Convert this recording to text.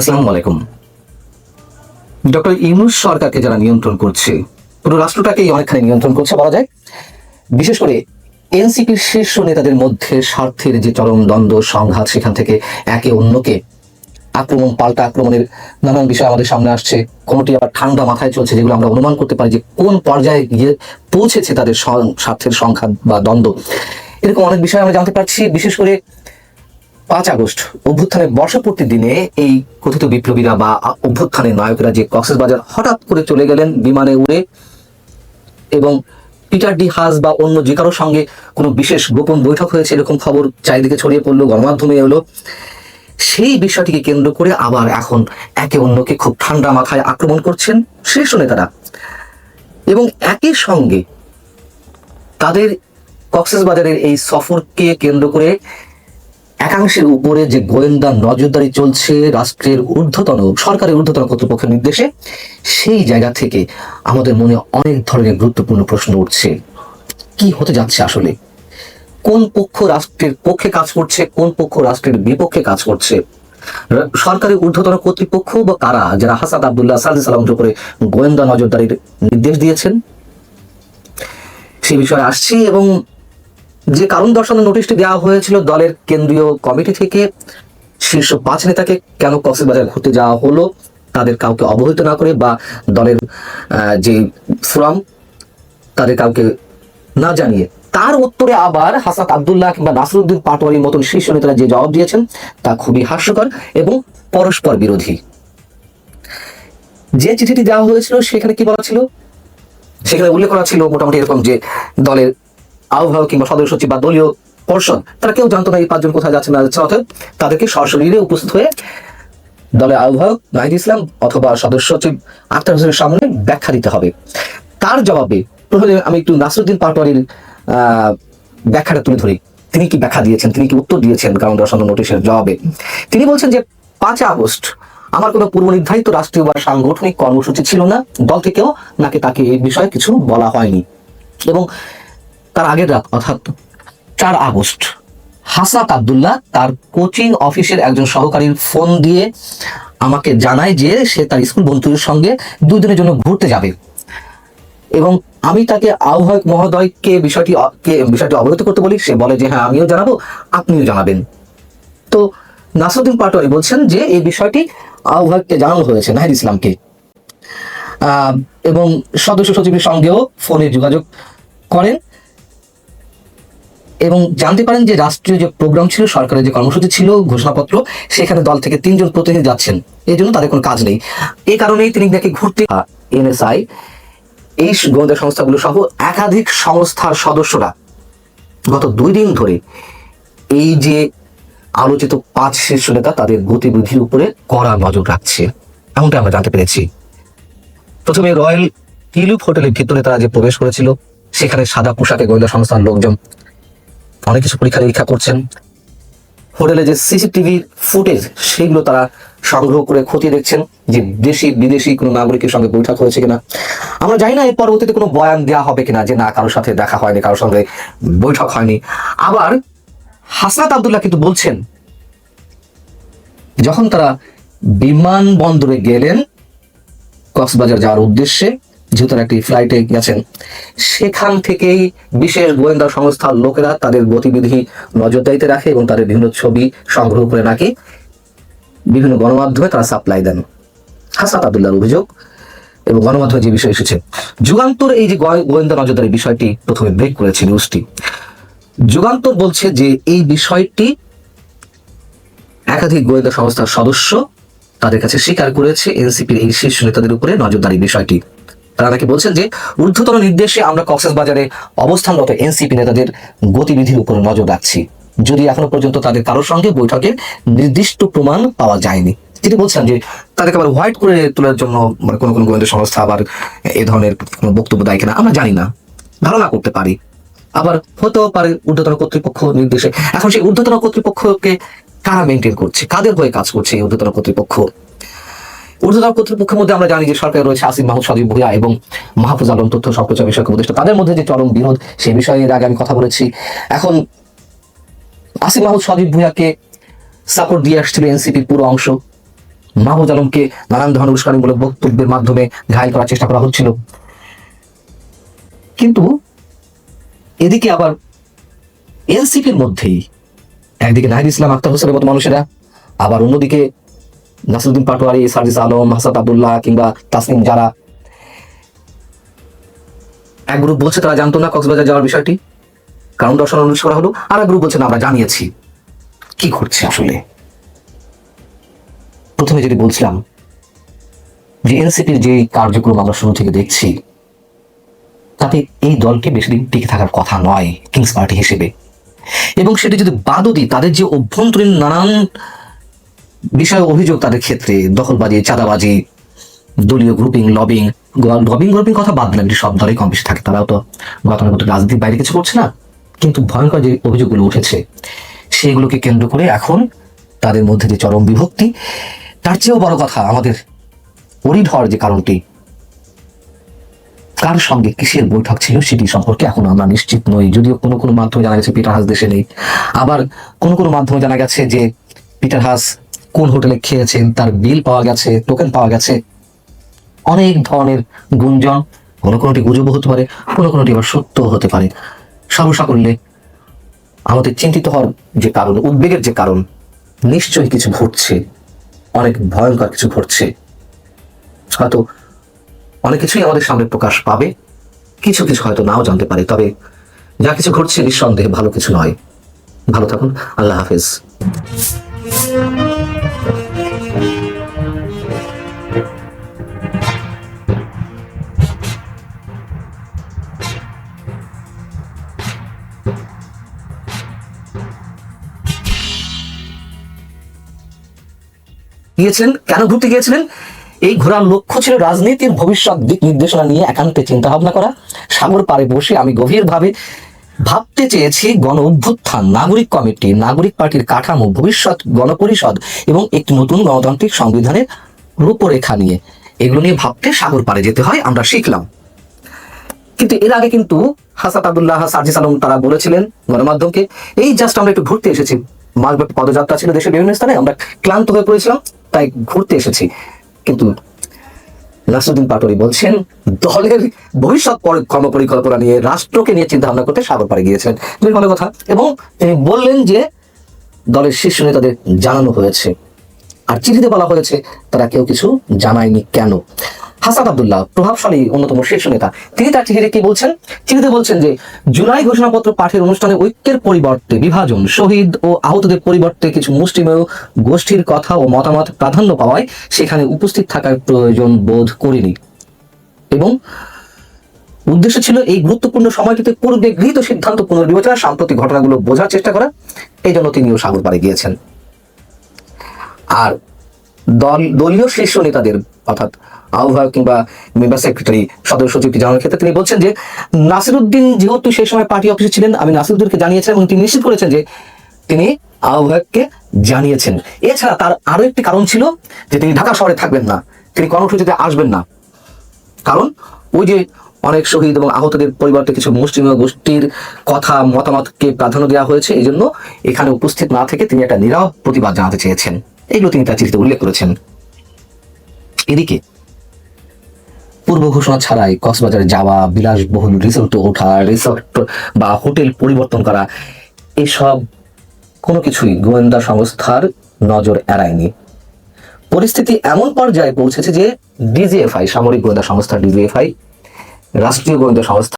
আসসালামু আলাইকুম। ডক্টর ইউনুস সরকারকে যারা নিয়ন্ত্রণ করছে, পুরো রাষ্ট্রটাকেই অনেকখানি নিয়ন্ত্রণ করছে বলা যায়। বিশেষ করে এনসিপির শীর্ষ নেতাদের মধ্যে স্বার্থের যে চরম দ্বন্দ্ব, সংঘাত সেখান থেকে একে অন্যকে আক্রমণ, পাল্টা আক্রমণের নানান বিষয় আমাদের সামনে আসছে। কোনটি আবার ঠান্ডা মাথায় চলছে যেগুলো আমরা অনুমান করতে পারি যে কোন পর্যায়ে গিয়ে পৌঁছেছে তাদের স্বার্থের সংঘাত বা দ্বন্দ্ব। এরকম অনেক বিষয় আমরা জানতে পারছি। বিশেষ করে পাঁচ আগস্ট অভ্যুত্থানের বর্ষপূর্তির দিনে এই কথিত বিপ্লবীরা বা অভ্যুত্থানের নায়করা যে কক্সবাজার হঠাৎ করে চলে গেলেন বিমানে উড়ে, এবং পিটার ডি হাস বা অন্য যে কারোর সঙ্গে কোনো বিশেষ গোপন বৈঠক হয়েছে এরকম খবর চারিদিকে ছড়িয়ে পড়ল, গণমাধ্যমে এলো। সেই বিষয়টিকে কেন্দ্র করে আবার এখন একে অন্যকে খুব ঠান্ডা মাথায় আক্রমণ করছেন শীর্ষ নেতারা। এবং একই সঙ্গে তাদের কক্সবাজারের এই সফরকে কেন্দ্র করে একাংশের উপরে যে গোয়েন্দা নজরদারি চলছে, রাষ্ট্রের ঊর্ধ্বতন, সরকারের ঊর্ধ্বতন কর্তৃপক্ষের নির্দেশে, সেই জায়গা থেকে আমাদের মনে অনেক ধরনের গুরুত্বপূর্ণ প্রশ্ন উঠছে। কি হতে যাচ্ছে আসলে? কোন পক্ষ রাষ্ট্রের পক্ষে কাজ করছে, কোন পক্ষ রাষ্ট্রের বিপক্ষে কাজ করছে? সরকারের ঊর্ধ্বতন কর্তৃপক্ষ বা কারা, যারা হাসাদ আবদুল্লাহ সালদি সালামের উপরে গোয়েন্দা নজরদারির নির্দেশ দিয়েছেন? সেই বিষয়ে আসছি এবং যে কারণ দর্শানোর নোটিশটি দেওয়া হয়েছিল দলের কেন্দ্রীয় কমিটি থেকে, শীর্ষ পাঁচ নেতাকে কেন কক্সবাজার ঘুরতে যাওয়া হলো, তাদের কাউকে অবহিত না করে বা দলের যে ফোরাম তাদের কাউকে না জানিয়ে। তার উত্তরে আবার হাসাত আবদুল্লাহ কিংবা নাসরুদ্দিন পাটোয়ারির মতন শীর্ষ নেতারা যে জবাব দিয়েছেন, তা খুবই হাস্যকর এবং পরস্পর বিরোধী। যে চিঠিটি দেওয়া হয়েছিল, সেখানে কি বলা ছিল? সেখানে উল্লেখ করা ছিল মোটামুটি এরকম যে দলের আহ্বায়ক কিংবা সদস্য সচিব বা দলীয় পর্ষদ, তারা কেউ জানতো না এই পাঁচজন কোথায় যাচ্ছে না যাচ্ছে অর্থাৎ তাদেরকে সরাসরি উপস্থিত হয়ে দলের আহ্বায়ক নাহিদ ইসলাম অথবা সদস্য সচিব আক্তার হোসেনের সামনে ব্যাখ্যা দিতে হবে। তার জবাবে প্রথমে আমি একটু নাসরুদ্দিন পাটোয়ারির ব্যাখ্যাটা তুলে ধরি। তিনি কি ব্যাখ্যা দিয়েছেন, তিনি কি উত্তর দিয়েছেন কারণ দর্শন নোটিশের জবাবে? তিনি বলছেন যে পাঁচ আগস্ট আমার কোনো পূর্ব নির্ধারিত রাষ্ট্রীয় বা সাংগঠনিক কর্মসূচি ছিল না দল থেকেও নাকি তাকে এই বিষয়ে কিছু বলা হয়নি। এবং তার আগের রাত, অর্থাৎ চার আগস্ট। হাসাত আবদুল্লাহ তার কোচিং অফিসের একজন সহকারীর ফোন দিয়ে আমাকে জানায় যে সে তার স্কুল বন্ধুদের সঙ্গে দুই দিনের জন্য ঘুরতে যাবে। এবং আমি তাকে আহ্বায়ক মহোদয়কে বিষয়টি বিষয়টি অবগত করতে বলি, সে বলে যে হ্যাঁ আমিও জানাব, আপনিও জানাবেন। তো নাসরুদ্দিন পাটোয়ারি বলছেন যে, এই বিষয়টি আহ্বায়ককে জানানো হয়েছে নাহিদ ইসলামকে। এবং সদস্য সচিবের সঙ্গেও ফোনে যোগাযোগ করেন। এবং জানতে পারেন যে রাষ্ট্রীয় যে প্রোগ্রাম ছিল, সরকারের যে কর্মসূচি ছিল, ঘোষণাপত্র, সেখানে দল থেকে তিনজন প্রতিনিধি যাচ্ছেন। এই জন্য তাদের কোনো কাজ নেই। এই কারণেই তিনি নাকি ঘুরতে এনএসআই, এই গোয়েন্দা সংস্থাগুলো সহ একাধিক সংস্থার সদস্যরা গত দুই দিন ধরে এই যে আলোচিত পাঁচ শীর্ষ নেতা, তাদের গতিবিধির উপরে কড়া নজর রাখছে। এমনটা আমরা জানতে পেরেছি। প্রথমে রয়্যাল টিলুপ হোটেলের ভিতরে তারা যে প্রবেশ করেছিল, সেখানে সাদা পোশাকে গোয়েন্দা সংস্থার লোকজন অনেক কিছু পরীক্ষা নিরীক্ষা করছেন। হোটেলে যে সিসিটিভি ফুটেজ, সেগুলো তারা সংগ্রহ করে খতিয়ে দেখছেন যে দেশি, বিদেশি কোনো নাগরিকের সঙ্গে বৈঠক হয়েছে কিনা। আমরা জানি না, এর পরবর্তীতে কোনো বয়ান দেওয়া হবে কিনা যে না, কারোর সাথে দেখা হয়নি, কারোর সঙ্গে বৈঠক হয়নি। আবার হাসনাত আবদুল্লাহ কিন্তু বলছেন, যখন তারা বিমানবন্দরে গেলেন কক্সবাজার যাওয়ার উদ্দেশ্যে যেহেতু একটি ফ্লাইটে গেছেন, সেখান থেকেই বিশেষ গোয়েন্দা সংস্থার লোকেরা তাদের গতিবিধি নজরদারিতে রাখে এবং তাদের বিভিন্ন ছবি সংগ্রহ করে রাখে। বিভিন্ন গণমাধ্যমে তারা সাপ্লাই দেন। হাসাত আবদুল্লাহর অভিযোগ এবং গণমাধ্যমে যে বিষয় এসেছে, যুগান্তর এই যে গোয়েন্দা নজরদারি বিষয়টি প্রথমে ব্রেক করেছে নিউজটি যুগান্তর বলছে যে এই বিষয়টি একাধিক গোয়েন্দা সংস্থার সদস্য তাদের কাছে স্বীকার করেছে, এনসিপির এই শীর্ষ নেতাদের উপরে নজরদারি বিষয়টি। তারা নাকি বলছেন যে, ঊর্ধ্বতন নির্দেশে আমরা কক্সবাজারে অবস্থানরত এনসিপি নেতাদের গতিবিধির উপর নজর রাখছি। যদি এখনও পর্যন্ত তাদের কারোর সঙ্গে বৈঠকের নির্দিষ্ট প্রমাণ পাওয়া যায়নি। তিনি বলছেন যে, তাদেরকে আবার হোয়াইট করে তোলার জন্য মানে কোনো কোনো গোয়েন্দা সংস্থা আবার এ ধরনের কোনো বক্তব্য দেয় কিনা, আমরা জানি না। ধারণা করতে পারি। আবার হতেও পারে ঊর্ধ্বতন কর্তৃপক্ষ নির্দেশে। এখন সেই ঊর্ধ্বতন কর্তৃপক্ষকে কারা মেনটেন করছে? কাদের হয়ে কাজ করছে এই ঊর্ধ্বতন কর্তৃপক্ষ? ঊর্ধ্বতন কর্তৃপক্ষের মধ্যে আমরা জানি যে সরকারে রয়েছে আসিফ মাহমুদ সজীব ভুইয়া এবং মাহফুজ আলম তথ্য সম্প্রচার বিষয়ক উপদেষ্টা। তাদের মধ্যে যে চরম বিরোধ সেই বিষয়ে এর আগে আমি কথা বলেছি। এখন আসিফ মাহমুদ সজীব ভুইয়াকে সাপোর্ট দিয়ে আসছিল এনসিপির পুরো অংশ। মাহবুজ আলমকে নানান ধরনের উস্কানিমূলক বক্তব্যের মাধ্যমে ঘায়ল করার চেষ্টা করা হচ্ছিল। কিন্তু এদিকে আবার এনসিপির মধ্যেই একদিকে নাহিদ ইসলাম, আক্তার হোসেনের মতো মানুষেরা, আবার অন্যদিকে নাসিরুদ্দিন পাটোয়ারি, সার্জিস আলম হাসাদ আবদুল্লাহ কিংবা তাসনিম যারা। এক গ্রুপ বলছে তারা জানতো না কক্সবাজার যাওয়ার বিষয়টি। কারণ দর্শন অনুরোধ করা হলো। আর এক গ্রুপ বলছে না, আমরা জানিয়েছি। কি ঘটছে আসলে? প্রথমে যদি বলছিলাম যে এনসিপির যে কার্যক্রম আমরা শুরু থেকে দেখছি, তাতে এই দলটি বেশি দিন টিকে থাকার কথা নয় কিংস পার্টি হিসেবে। এবং সেটি যদি বাদও দিই, তাদের যে অভ্যন্তরীণ নানান বিষয় অভিযোগ তাদের ক্ষেত্রে দখলবাজি, চাঁদাবাজি, দলীয় গ্রুপিং লবিং লবিং গ্রুপিং কথা বাদ দিলাম সব দলে কম বেশি থাকে। তারাও তো গতানুগত রাজনীতির বাইরে কিছু করছে না। কিন্তু ভয়ঙ্কর যে অভিযোগগুলো উঠেছে সেগুলোকে কেন্দ্র করে এখন তাদের মধ্যে যে চরম বিভক্তি, তার চেয়েও বড় কথা আমাদের হওয়ার যে কারণটি, কার সঙ্গে কিসের বৈঠক ছিল সেটি সম্পর্কে এখন আমরা নিশ্চিত নই। যদিও কোনো কোনো মাধ্যমে জানা গেছে, পিটার হাস দেশে নেই। আবার কোনো কোনো মাধ্যমে জানা গেছে যে পিটার হাস কোন হোটেলে খেয়েছেন, তার বিল পাওয়া গেছে টোকেন পাওয়া গেছে। অনেক ধরনের গুঞ্জন, কোনো কোনোটি গুজব হতে পারে, কোনো কোনোটি আবার সত্য হতে পারে। সর্বসাকল্যে আমাদের চিন্তিত হওয়ার যে কারণ, উদ্বেগের যে কারণ, নিশ্চয়ই কিছু ঘটছে। অনেক ভয়ঙ্কর কিছু ঘটছে। হয়তো অনেক কিছুই আমাদের সামনে প্রকাশ পাবে। কিছু কিছু হয়তো নাও জানতে পারে, তবে যা কিছু ঘটছে নিঃসন্দেহে ভালো কিছু নয়। ভালো থাকুন, আল্লাহ হাফেজ। গিয়েছিলেন? কেন ঘুরতে গিয়েছিলেন? এই ঘোরার লক্ষ্য ছিল রাজনীতির ভবিষ্যৎ দিক নির্দেশনা নিয়ে একান্তে চিন্তা ভাবনা করা। সাগর পাড়ে বসে আমি গভীরভাবে ভাবতে চেয়েছি গণ অভ্যুত্থান, নাগরিক কমিটি, নাগরিক পার্টির কাঠামো, ভবিষ্যৎ গণপরিষদ এবং একটি নতুন গণতান্ত্রিক সংবিধানের রূপরেখা নিয়ে। এগুলো নিয়ে ভাবতে সাগর পাড়ে যেতে হয়, আমরা শিখলাম। কিন্তু এর আগে কিন্তু হাসাত আবদুল্লাহ, সার্জিস আলম তারা বলেছিলেন গণমাধ্যমকে, এই জাস্ট আমরা একটু ঘুরতে এসেছি। মাসব্যাপী পদযাত্রা ছিল দেশের বিভিন্ন স্থানে, আমরা ক্লান্ত হয়ে পড়েছিলাম। তাই ঘুরতে এসেছি। কিন্তু নাসরুদ্দিন পাটোরি বলছেন, দলের ভবিষ্যৎ পরি- কর্মপরিকল্পনা নিয়ে রাষ্ট্রকে নিয়ে চিন্তা ভাবনা করতে সাগর পাড়ে গিয়েছেন। তুমি ভালো কথা। এবং তিনি বললেন যে, দলের শীর্ষ নেতাদের জানানো হয়েছে। আর চিঠিতে বলা হয়েছে, তারা কেউ কিছু জানায়নি কেন? হাসান আব্দুল্লাহ, প্রভাবশালী অন্যতম শীর্ষ নেতা। তিনি তার চিঠিতে কি বলছেন? চিঠিতে বলছেন যে, জুলাই ঘোষণাপত্র পাঠের অনুষ্ঠানে ঐক্যের পরিবর্তে বিভাজন, শহীদ ও আহতদের পরিবর্তে কিছু মুষ্টিমেয় গোষ্ঠীর কথা ও মতামত প্রাধান্য পাওয়ায় সেখানে উপস্থিত থাকার প্রয়োজন বোধ করিনি। এবং উদ্দেশ্য ছিল এই গুরুত্বপূর্ণ সময়টিতে পূর্বে গৃহীত সিদ্ধান্ত পুনর্বিবেচনা, সাম্প্রতিক ঘটনাগুলো বোঝার চেষ্টা করা। এই জন্য তিনিও সাগর পাড়ে গিয়েছেন। আর দল, দলীয় শীর্ষ নেতাদের, অর্থাৎ আহ্বায়ক কিংবা মেম্বার সেক্রেটারি, সদস্য সচিবকে জানানোর ক্ষেত্রে তিনি বলছেন যে, নাসিরুদ্দিন যেহেতু সেই সময় পার্টি অফিসে ছিলেন, আমি নাসিরুদ্দিনকে জানিয়েছেন এবং তিনি নিশ্চিত করেছেন যে, তিনি আহ্বায়ককে জানিয়েছেন। এছাড়া তার আরও একটি কারণ ছিল যে, তিনি ঢাকা শহরে থাকবেন না। তিনি কর্মসূচিতে আসবেন না। কারণ, ওই যে অনেক শহীদ এবং আহতদের পরিবর্তে কিছু মুসলিম গোষ্ঠীর কথা, মতামতকে প্রাধান্য দেওয়া হয়েছে এই জন্য এখানে উপস্থিত না থেকে তিনি একটা নীরব প্রতিবাদ জানাতে চেয়েছেন। এগুলো তিনি তার চিঠিতে উল্লেখ করেছেন। এদিকে, পূর্ব ঘোষণা ছাড়াই কক্সবাজারে যাওয়া, বিলাসবহুল রিসোর্টে ওঠা রিসোর্ট বা হোটেল পরিবর্তন করা, এসব কোনো কিছুই গোয়েন্দা সংস্থার নজর এড়ায়নি। পরিস্থিতি এমন পর্যায়ে পৌঁছেছে যে ডিজিএফআই সামরিক গোয়েন্দা সংস্থা ডিজিএফআই রাষ্ট্রীয় গোয়েন্দা সংস্থা